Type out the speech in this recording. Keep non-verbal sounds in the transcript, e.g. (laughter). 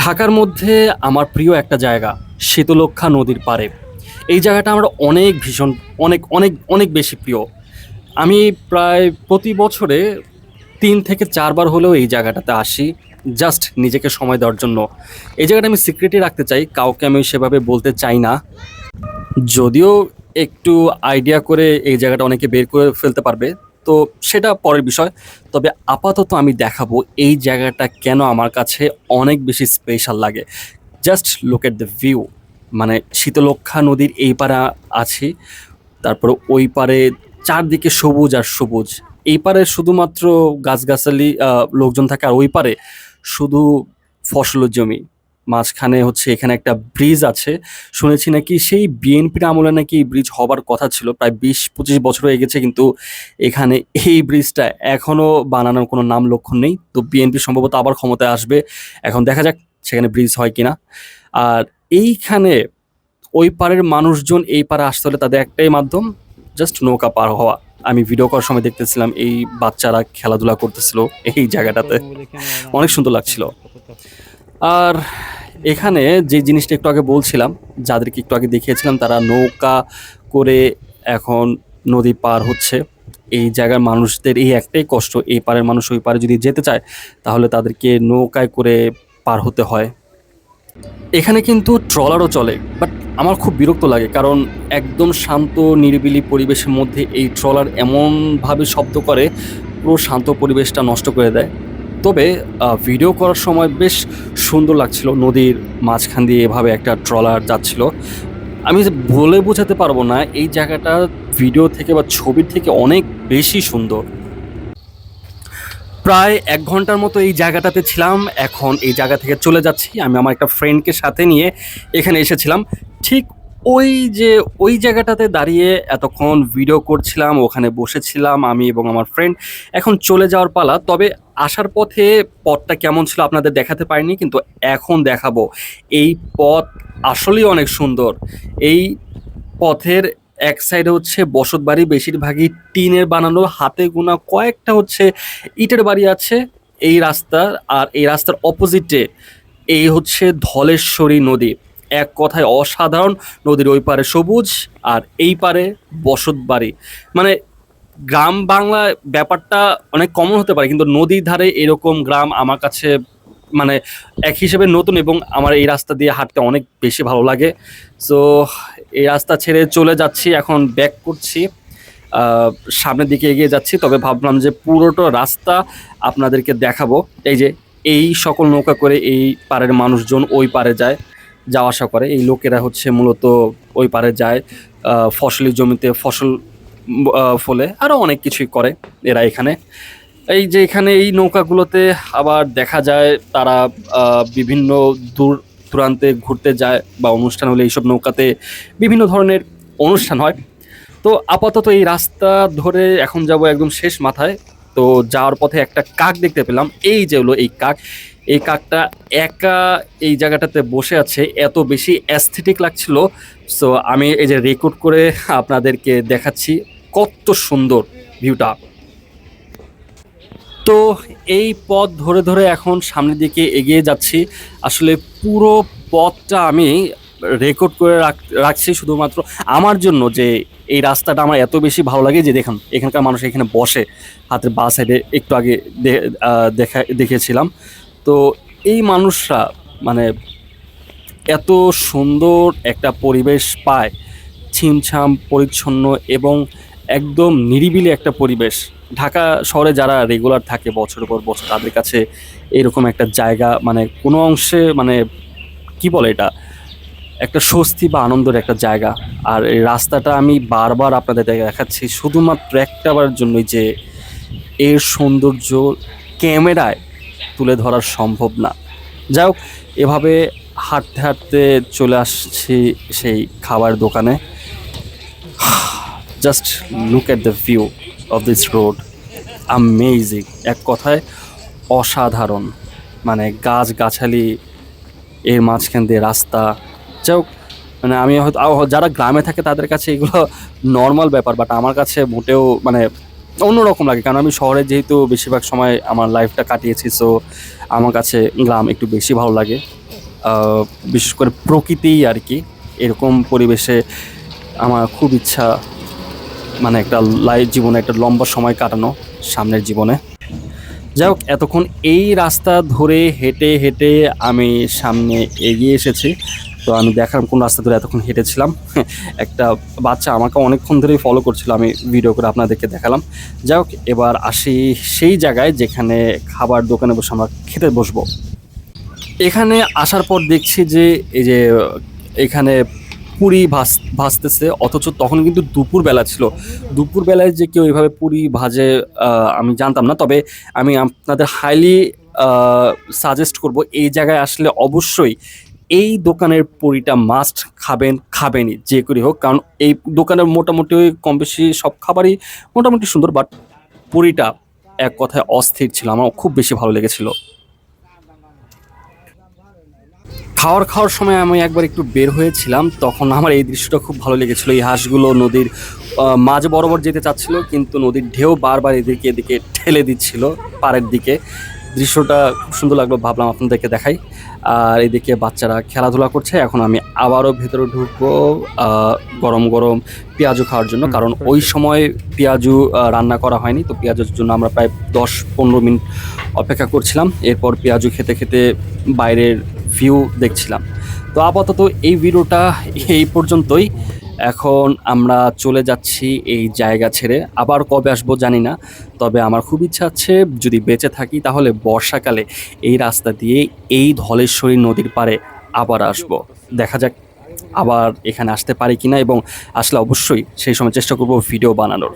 ঢাকার মধ্যে আমার প্রিয় একটা জায়গা শীতলক্ষা নদীর পাড়ে। এই জায়গাটা আমার অনেক ভীষণ, অনেক অনেক অনেক বেশি প্রিয়। আমি প্রায় প্রতি বছরে তিন থেকে চারবার হলেও এই জায়গাটাতে আসি, জাস্ট নিজেকে সময় দেওয়ার জন্য। এই জায়গাটা আমি সিক্রেটই রাখতে চাই, কাউকে আমি সেভাবে বলতে চাই না। যদিও একটু আইডিয়া করে এই জায়গাটা অনেকে বের করে ফেলতে পারবে তো সেটা পরের বিষয়। তবে আপাতত আমি দেখাবো এই জায়গাটা কেন আমার কাছে অনেক বেশি স্পেশাল লাগে। Just look at the view মানে শীতলক্ষা নদীর এই পারে আছি, তারপর ওই পারে চারদিকে সবুজ আর সবুজ। এই পারে শুধুমাত্র গাছগাছালি লোকজন থাকে, আর ওই পারে শুধু ফসলের জমি। মাঝখানে হচ্ছে এখানে একটা ব্রিজ আছে। শুনেছি নাকি সেই বিএনপির আমলে নাকি এই ব্রিজ হবার কথা ছিল। প্রায় বিশ পঁচিশ বছর হয়ে গেছে কিন্তু এখানে এই ব্রিজটা এখনও বানানোর কোনো নাম লক্ষণ নেই। তো বিএনপি সম্ভবত আবার ক্ষমতায় আসবে। এখন দেখা যাক সেখানে ব্রিজ হয় কিনা। আর এইখানে ওই পারের মানুষজন এই পারে আসতে হলে তাদের একটাই মাধ্যম জাস্ট নৌকা পার হওয়া। আমি ভিডিও করার সময় দেখতেছিলাম এই বাচ্চারা খেলাধুলা করতেছিল এই জায়গাটাতে। অনেক সুন্দর লাগছিল। আর এখানে যে জিনিসটা একটু আগে বলছিলাম, যাদেরকে একটু আগে দেখিয়েছিলাম, তারা নৌকা করে এখন নদী পার হচ্ছে। এই জায়গার মানুষদের এই একটাই কষ্ট, এই পারের মানুষ ওই পারে যদি যেতে চায়, তাহলে তাদেরকে নৌকায় করে পার হতে হয়। এখানে কিন্তু ট্রলারও চলে, বাট আমার খুব বিরক্ত লাগে, কারণ একদম শান্ত, নিরিবিলি পরিবেশের মধ্যে এই ট্রলার এমনভাবে শব্দ করে, পুরো শান্ত পরিবেশটা নষ্ট করে দেয়। তবে ভিডিও করার সময় বেশ সুন্দর লাগছিল। নদীর মাঝখান দিয়ে এভাবে একটা ট্রলার যাচ্ছিল। আমি বলে বোঝাতে পারব না, এই জায়গাটা ভিডিও থেকে বা ছবির থেকে অনেক বেশি সুন্দর। প্রায় এক ঘণ্টার মতো এই জায়গাটাতে ছিলাম। এখন এই জায়গা থেকে চলে যাচ্ছি। আমি আমার একটা ফ্রেন্ডকে সাথে নিয়ে এখানে এসেছিলাম। ঠিক ওই যে, ওই জায়গাটাতে দাঁড়িয়ে এতক্ষণ ভিডিও করছিলাম, ওখানে বসেছিলাম আমি এবং আমার ফ্রেন্ড এখন চলে যাওয়ার পালা, তবে আসার পথে পথটা কেমন ছিল আপনাদের দেখাতে পারিনি, কিন্তু এখন দেখাবো। এই পথ আসলেই অনেক সুন্দর। এই পথের এক সাইডে হচ্ছে বসত বাড়ি, বেশিরভাগই টিনের বানানো, হাতে গোনা কয়েকটা হচ্ছে ইটের বাড়ি আছে এই রাস্তার, আর এই রাস্তার অপোজিটে এই হচ্ছে ধলেশ্বরী নদী। এক কথায় অসাধারণ। নদীর ওই পারে সবুজ আর এই পারে বসত বাড়ি। মানে গ্রাম বাংলা ব্যাপারটা অনেক কমন হতে পারে, কিন্তু নদীর ধারে এরকম গ্রাম আমার কাছে মানে এক হিসেবে নতুন এবং আমার এই রাস্তা দিয়ে হাঁটতে অনেক বেশি ভালো লাগে। সো এই রাস্তা ছেড়ে চলে যাচ্ছি, এখন ব্যাক করছি। সামনের দিকে এগিয়ে যাচ্ছি, তবে ভাবলাম যে পুরোটা রাস্তা আপনাদেরকে দেখাবো। এই যে এই সকল নৌকা করে এই পাড়ের মানুষজন ওই পারে যায়। যাওয়া আসা করে। এই লোকেরা হচ্ছে মূলত ওই পারে যায় ফসলি জমিতে ফসল ফলে আরও অনেক কিছুই করে এরা এখানে। এই যে এখানে এই নৌকাগুলোতে আবার দেখা যায় তারা বিভিন্ন দূর দূরান্তে ঘুরতে যায় বা অনুষ্ঠান হলে এইসব নৌকাতে বিভিন্ন ধরনের অনুষ্ঠান হয়। তো আপাতত এই রাস্তা ধরে এখন যাব একদম শেষ মাথায়। তো যাওয়ার পথে একটা কাক দেখতে পেলাম। এই যে হলো এই কাক। এই কাকটা একা এই জায়গাটাতে বসে আছে, এত বেশি অ্যাস্থেটিক লাগছিল। সো আমি এই যে রেকর্ড করে আপনাদেরকে দেখাচ্ছি কত সুন্দর ভিউটা তো এই পথ ধরে ধরে এখন সামনের দিকে এগিয়ে যাচ্ছি। আসলে পুরো পথটা আমি রেকর্ড করে রাখ- রাখছি শুধুমাত্র আমার জন্য যে এই রাস্তাটা আমার এত বেশি ভালো লাগে যে দেখুন, এখানকার মানুষ এখানে বসে। হাতের বা সাইডে একটু আগে দেখা দেখেছিলাম তো এই মানুষরা মানে এত সুন্দর একটা পরিবেশ পায়, ছিমছাম, পরিচ্ছন্ন এবং একদম নিরিবিলি একটা পরিবেশ। ঢাকা শহরে যারা রেগুলার থাকে বছরের পর বছর তাদের কাছে এরকম একটা জায়গা মানে কোনো অংশে মানে কি বলে এটা? একটা স্বস্তি বা আনন্দের একটা জায়গা। আর এই রাস্তাটা আমি বারবার আপনাদের দেখাচ্ছি। শুধুমাত্র একটাবার জন্যই যে এর সৌন্দর্য ক্যামেরায় তুলে ধরা সম্ভব না। যাই হোক, এভাবে হাঁটতে হাঁটতে চলে আসছি সেই খাবার দোকানে। Just look at the view of this road amazing এক কথায় অসাধারণ। মানে গাছ গাছালি এর মাঝখান দিয়ে রাস্তা। যাই হোক মানে আমি হয়তো, যারা গ্রামে থাকে তাদের কাছে এগুলো নর্মাল ব্যাপার বাট আমার কাছে মোটেও মানে অন্যরকম লাগে, কারণ আমি শহরে যেহেতু বেশিরভাগ সময় আমার লাইফটা কাটিয়েছি সো আমার কাছে গ্রাম একটু বেশি ভালো লাগে। বিশেষ করে প্রকৃতি আর কি, এরকম পরিবেশে আমার খুব ইচ্ছা মানে একটা লাইফ জীবনে একটা লম্বা সময় কাটানো সামনের জীবনে। যাই হোক, এতক্ষণ এই রাস্তা ধরে হেঁটে হেঁটে আমি সামনে এগিয়ে এসেছি। তো আমি দেখালাম কোন রাস্তা ধরে এতক্ষণ হেঁটেছিলাম। (laughs) একটা বাচ্চা আমাকে অনেকক্ষণ ধরেই ফলো করছিল, আমি ভিডিও করে আপনাদেরকে দেখালাম। যাই হোক, এবার আসি সেই জায়গায় যেখানে খাবার দোকানে বসে আমরা খেতে বসবো। এখানে আসার পর দেখছি যে, এই যে, এখানে পুরি ভাস ভাসতেছে অথচ তখন কিন্তু দুপুরবেলা ছিল। দুপুরবেলায় যে কেউ এইভাবে পুরি ভাজে আমি জানতাম না। তবে আমি আপনাদের হাইলি সাজেস্ট করব, এই জায়গায় আসলে অবশ্যই এই দোকানের পুরিটা মাস্ট খাবেন, খাবেনই, যে করি হোক। কারণ এই দোকানের মোটামুটি কম বেশি সব খাবারই মোটামুটি সুন্দর বাট পুরিটা এক কথায় অস্থির ছিল, আমার খুব বেশি ভালো লেগেছিল। খাওয়ার খাওয়ার সময় আমি একবার একটু বের হয়েছিলাম, তখন আমার এই দৃশ্যটা খুব ভালো লেগেছিল। এই হাঁসগুলো নদীর মাঝ বরাবর যেতে চাচ্ছিল, কিন্তু নদীর ঢেউ বারবার এদিকে এদিকে ঠেলে দিচ্ছিল, পাড়ের দিকে। দৃশ্যটা খুব সুন্দর লাগল ভাবলাম আপনাদেরকে দেখাই। আর এদিকে বাচ্চারা খেলাধুলা করছে এখন আমি আবারও ভেতরে ঢুকবো গরম গরম পেঁয়াজু খাওয়ার জন্য। কারণ ওই সময় পেঁয়াজু রান্না করা হয়নি তো পেঁয়াজুর জন্য আমরা প্রায় দশ পনেরো মিনিট অপেক্ষা করছিলাম। এরপর পেঁয়াজু খেতে খেতে বাইরের ভিউ দেখছিলাম। তো আপাতত এই ভিডিওটা এই পর্যন্তই। এখন আমরা চলে যাচ্ছি এই জায়গা ছেড়ে। আবার কবে আসব জানি না, তবে আমার খুব ইচ্ছা আছে যদি বেঁচে থাকি তাহলে বর্ষাকালে এই রাস্তা দিয়ে এই ধলেশ্বরী নদীর পারে আবার আসব। দেখা যাক আবার এখানে আসতে পারি কিনা এবং আসলে অবশ্যই সেই সময় চেষ্টা করব ভিডিও বানানোর।